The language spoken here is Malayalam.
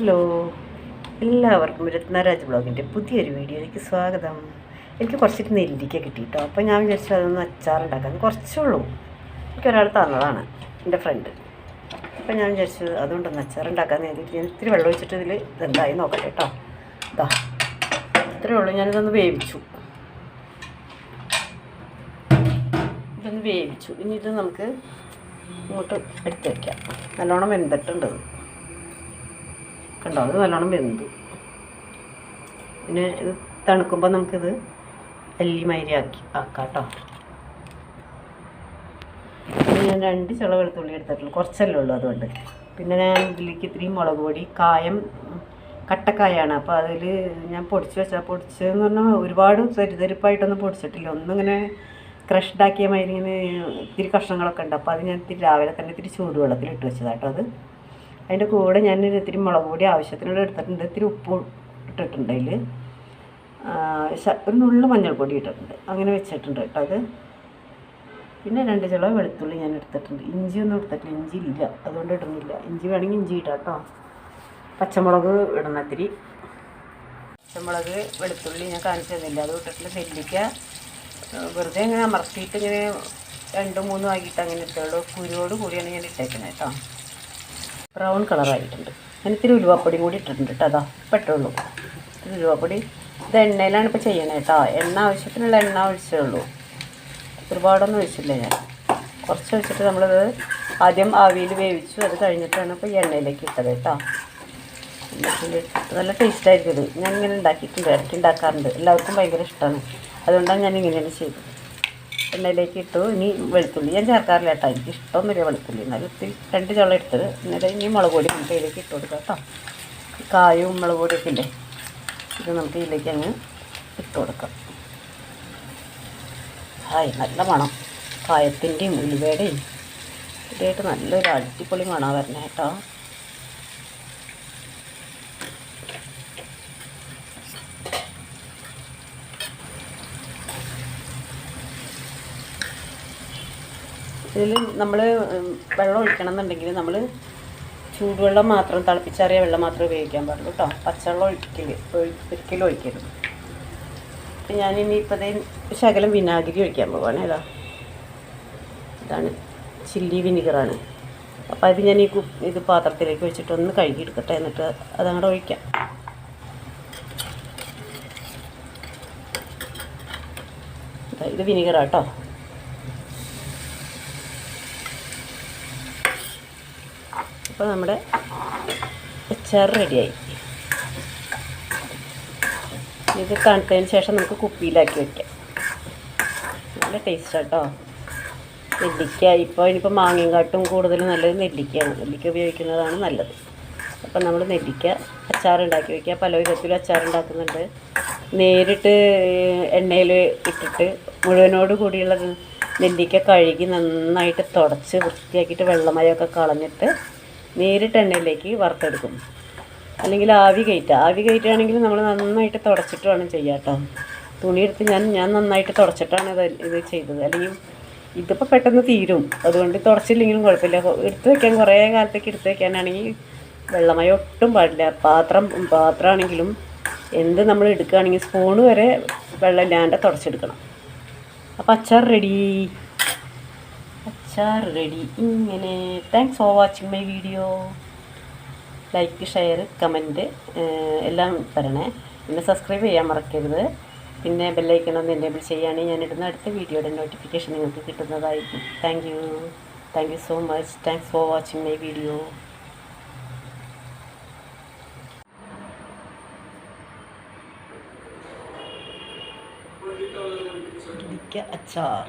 ഹലോ. എല്ലാവർക്കും രത്നരാജ് ബ്ലോഗിന്റെ പുതിയൊരു വീഡിയോയിലേക്ക് സ്വാഗതം. എനിക്ക് കുറച്ചിട്ട് നെല്ലിക്ക കിട്ടി കിട്ടിയിട്ടോ. അപ്പോൾ ഞാൻ വിചാരിച്ചു അതൊന്ന് അച്ചാറുണ്ടാക്കാൻ കുറച്ചുള്ളൂ എനിക്കൊരാൾ തന്നതാണ് എന്റെ ഫ്രണ്ട്. അപ്പോൾ ഞാൻ വിചാരിച്ചു അതുകൊണ്ടൊന്ന് അച്ചാറുണ്ടാക്കാൻ വേണ്ടിയിട്ട് ഞാൻ ഇത്തിരി വെള്ളം ഒഴിച്ചിട്ട് ഇതിൽ ഇതെന്തായി നോക്കട്ടെ കേട്ടോ. ഇതാ ഇത്രയേ ഉള്ളൂ. ഞാനിതൊന്ന് വേവിച്ചു. ഇതൊന്ന് വേവിച്ചു. ഇനി ഇത് നമുക്ക് ഇങ്ങോട്ട് എടുത്ത് വയ്ക്കാം നല്ലോണം വെന്തിട്ടുണ്ട്. കണ്ടോ? അത് നല്ലോണം വെന്തു. പിന്നെ ഇത് തണുക്കുമ്പോൾ നമുക്കിത് മൈരി ആക്കി ആക്കാം കേട്ടോ ഞാൻ രണ്ട് ചുള വെളുത്തുള്ളി എടുത്തിട്ടുള്ളൂ. കുറച്ചല്ലേ ഉള്ളൂ അതുകൊണ്ട്. പിന്നെ ഞാൻ ഇതിലേക്ക് ഇത്രയും മുളക് പൊടി കായം കട്ടക്കായാണ്. അപ്പോൾ അതിൽ ഞാൻ പൊടിച്ച് വെച്ചാൽ പൊടിച്ചതെന്ന് പറഞ്ഞാൽ ഒരുപാട് തെരുതെരിപ്പായിട്ടൊന്നും പൊടിച്ചിട്ടില്ല. ഒന്നിങ്ങനെ ക്രഷ്ഡ് ആക്കിയ മാതിരി ഇങ്ങനെ ഇത്തിരി കഷ്ണങ്ങളൊക്കെ ഉണ്ട്. അപ്പോൾ അത് ഞാൻ രാവിലെ തന്നെ ഇത്തിരി ചൂടുവെള്ളത്തിൽ ഇട്ട് വെച്ചതാട്ടോ അത്. അതിന്റെ കൂടെ ഞാൻ ഇത്തിരി മുളക് പൊടി ആവശ്യത്തിനുള്ള എടുത്തിട്ടുണ്ട്. ഇത്തിരി ഉപ്പ് ഇട്ടിട്ടുണ്ട് അതിൽ ഒരു നുള്ളു മഞ്ഞൾപ്പൊടി ഇട്ടിട്ടുണ്ട്. അങ്ങനെ വെച്ചിട്ടുണ്ട് കേട്ടോ അത്. പിന്നെ രണ്ട് ചില വെളുത്തുള്ളി ഞാൻ എടുത്തിട്ടുണ്ട്. ഇഞ്ചി ഒന്നും എടുത്തിട്ടില്ല. ഇഞ്ചി ഇല്ല. അതുകൊണ്ട് ഇടുന്നില്ല. ഇഞ്ചി വേണമെങ്കിൽ ഇഞ്ചി ഇടാം കേട്ടോ. പച്ചമുളക് ഇടണം ഇത്തിരി. പച്ചമുളക് വെളുത്തുള്ളി ഞാൻ കാണിച്ചു തന്നില്ല. അത് ഇട്ടിട്ടില്ല നെല്ലിക്ക വെറുതെ ഇങ്ങനെ അമർത്തിയിട്ട് ഇങ്ങനെ രണ്ടും മൂന്നും ആക്കിയിട്ട് അങ്ങനെ ഇട്ടുള്ളൂ കുരുവോട് കൂടിയാണ് ഞാൻ ഇട്ടേക്കുന്നത് കേട്ടോ. ബ്രൗൺ കളറായിട്ടുണ്ട്. ഞാൻ ഇത്തിരി ഉലുവാപ്പൊടിയും കൂടി ഇട്ടിട്ടുണ്ട് കേട്ടോ അതാ പെട്ടുള്ളൂ ഇത്തിരി ഉലുവാപ്പൊടി. ഇത് എണ്ണയിലാണ് ഇപ്പോൾ ചെയ്യണേ കേട്ടോ എണ്ണ ആവശ്യത്തിനുള്ള എണ്ണ ഒഴിച്ചേ ഉള്ളൂ. ഒരുപാടൊന്നും ഒഴിച്ചില്ല ഞാൻ. കുറച്ച് ഒഴിച്ചിട്ട് നമ്മളത് ആദ്യം ആവിയിൽ വേവിച്ചു അത് കഴിഞ്ഞിട്ടാണ് ഇപ്പോൾ എണ്ണയിലേക്ക് ഇട്ടത് കേട്ടോ നല്ല ടേസ്റ്റ് ആയിരിക്കും ഇത്. ഞാൻ ഇങ്ങനെ ഉണ്ടാക്കിയിട്ടുണ്ട് ഇടയ്ക്ക് ഉണ്ടാക്കാറുണ്ട്. എല്ലാവർക്കും ഭയങ്കര ഇഷ്ടമാണ് അതുകൊണ്ടാണ് ഞാൻ ഇങ്ങനെയാണ് ചെയ്തത്. എണ്ണയിലേക്ക് ഇട്ടു. ഇനി വെളുത്തുള്ളി ഞാൻ ചേർക്കാറില്ല കേട്ടോ എനിക്ക് ഇഷ്ടമൊന്നുമില്ല വെളുത്തുള്ളി. എന്നാലും ഇത്തിരി രണ്ട് ചുള എടുത്തത്. എന്നിട്ട് ഇനി മുളക് പൊടി നമുക്ക് ഇതിലേക്ക് ഇട്ട് കൊടുക്കാം കേട്ടോ. കായും മുളക് പൊടിയൊക്കെ ഇല്ലേ? ഇത് നമുക്ക് ഇതിലേക്ക് അങ്ങ് ഇട്ട് കൊടുക്കാം. ഹായ് നല്ല മണം. കായത്തിന്റെയും ഉലുവയുടെയും ഇതായിട്ട് നല്ലൊരു അടിപൊളി മണമാണ് വരണേ കേട്ടോ. ഇതിൽ നമ്മൾ വെള്ളം ഒഴിക്കണം എന്നുണ്ടെങ്കിൽ നമ്മൾ ചൂടുവെള്ളം മാത്രം തിളപ്പിച്ചാറിയ വെള്ളം മാത്രമേ ഉപയോഗിക്കാൻ പാടുള്ളൂ കേട്ടോ പച്ചവെള്ളം ഒഴിക്കൽ ഒഴി- ഒരിക്കലും ഒഴിക്കരുത്. അപ്പം ഞാനിനി ഇപ്പോൾ ശകലം വിനാഗിരി ഒഴിക്കാൻ പോവാണ് ഏതാ ഇതാണ് ചില്ലി വിനിഗറാണ്. അപ്പോൾ അത് ഞാൻ ഈ കു ഇത് പാത്രത്തിലേക്ക് വെച്ചിട്ട് ഒന്ന് കഴുകിയെടുക്കട്ടെ എന്നിട്ട് അതങ്ങോട്ട് ഒഴിക്കാം. ഇത് വിനിഗറാട്ടോ അപ്പോൾ നമ്മുടെ അച്ചാർ റെഡിയായി. ഇത് തണുത്തതിന് ശേഷം നമുക്ക് കുപ്പിയിലാക്കി വയ്ക്കാം നല്ല ടേസ്റ്റ് കേട്ടോ നെല്ലിക്ക ഇപ്പോൾ ഇനിയിപ്പോൾ മാങ്ങയും കാട്ടും കൂടുതൽ നല്ലത് നെല്ലിക്കയാണ്. നെല്ലിക്ക ഉപയോഗിക്കുന്നതാണ് നല്ലത്. അപ്പം നമ്മൾ നെല്ലിക്ക അച്ചാർ ഉണ്ടാക്കി വയ്ക്കുക പല വിധത്തിലും അച്ചാർ ഉണ്ടാക്കുന്നുണ്ട് നേരിട്ട് എണ്ണയിൽ ഇട്ടിട്ട് മുഴുവനോട് കൂടിയുള്ള നെല്ലിക്ക കഴുകി നന്നായിട്ട് തുടച്ച് വൃത്തിയാക്കിയിട്ട് വെള്ളമയമൊക്കെ കളഞ്ഞിട്ട് നേരിട്ട് എണ്ണയിലേക്ക് വറുത്തെടുക്കും. അല്ലെങ്കിൽ ആവി കയറ്റുക. ആവി കയറ്റുകയാണെങ്കിൽ നമ്മൾ നന്നായിട്ട് തുടച്ചിട്ട് വേണം ചെയ്യാം കേട്ടോ തുണിയെടുത്ത് ഞാൻ ഞാൻ നന്നായിട്ട് തുടച്ചിട്ടാണ് ഇത് ഇത് ചെയ്തത്. അല്ലെങ്കിൽ ഇതിപ്പോൾ പെട്ടെന്ന് തീരും. അതുകൊണ്ട് തുടച്ചില്ലെങ്കിലും കുഴപ്പമില്ല. എടുത്ത് വയ്ക്കാൻ കുറേ കാലത്തേക്ക് എടുത്ത് വയ്ക്കാനാണെങ്കിൽ വെള്ളമയം ഒട്ടും പാടില്ല. പാത്രം പാത്രമാണെങ്കിലും എന്ത് നമ്മൾ എടുക്കുകയാണെങ്കിൽ സ്പൂണ് വരെ വെള്ളമില്ലാണ്ട് തുടച്ചെടുക്കണം. അപ്പോൾ അച്ചാർ റെഡി അച്ചാർ റെഡി ഇങ്ങനെ. Thanks for watching my video like share comment എല്ലാം തരണേ പിന്നെ സബ്സ്ക്രൈബ് ചെയ്യാൻ മറക്കരുത്. പിന്നെ ബെല്ലൈക്കൺ ഒന്ന് എനേബിൾ ചെയ്യുകയാണെങ്കിൽ ഞാൻ ഇടുന്ന അടുത്ത വീഡിയോയുടെ നോട്ടിഫിക്കേഷൻ നിങ്ങൾക്ക് കിട്ടുന്നതായിരിക്കും. Thank you thank you so much thanks for watching my video അച്ചാർ.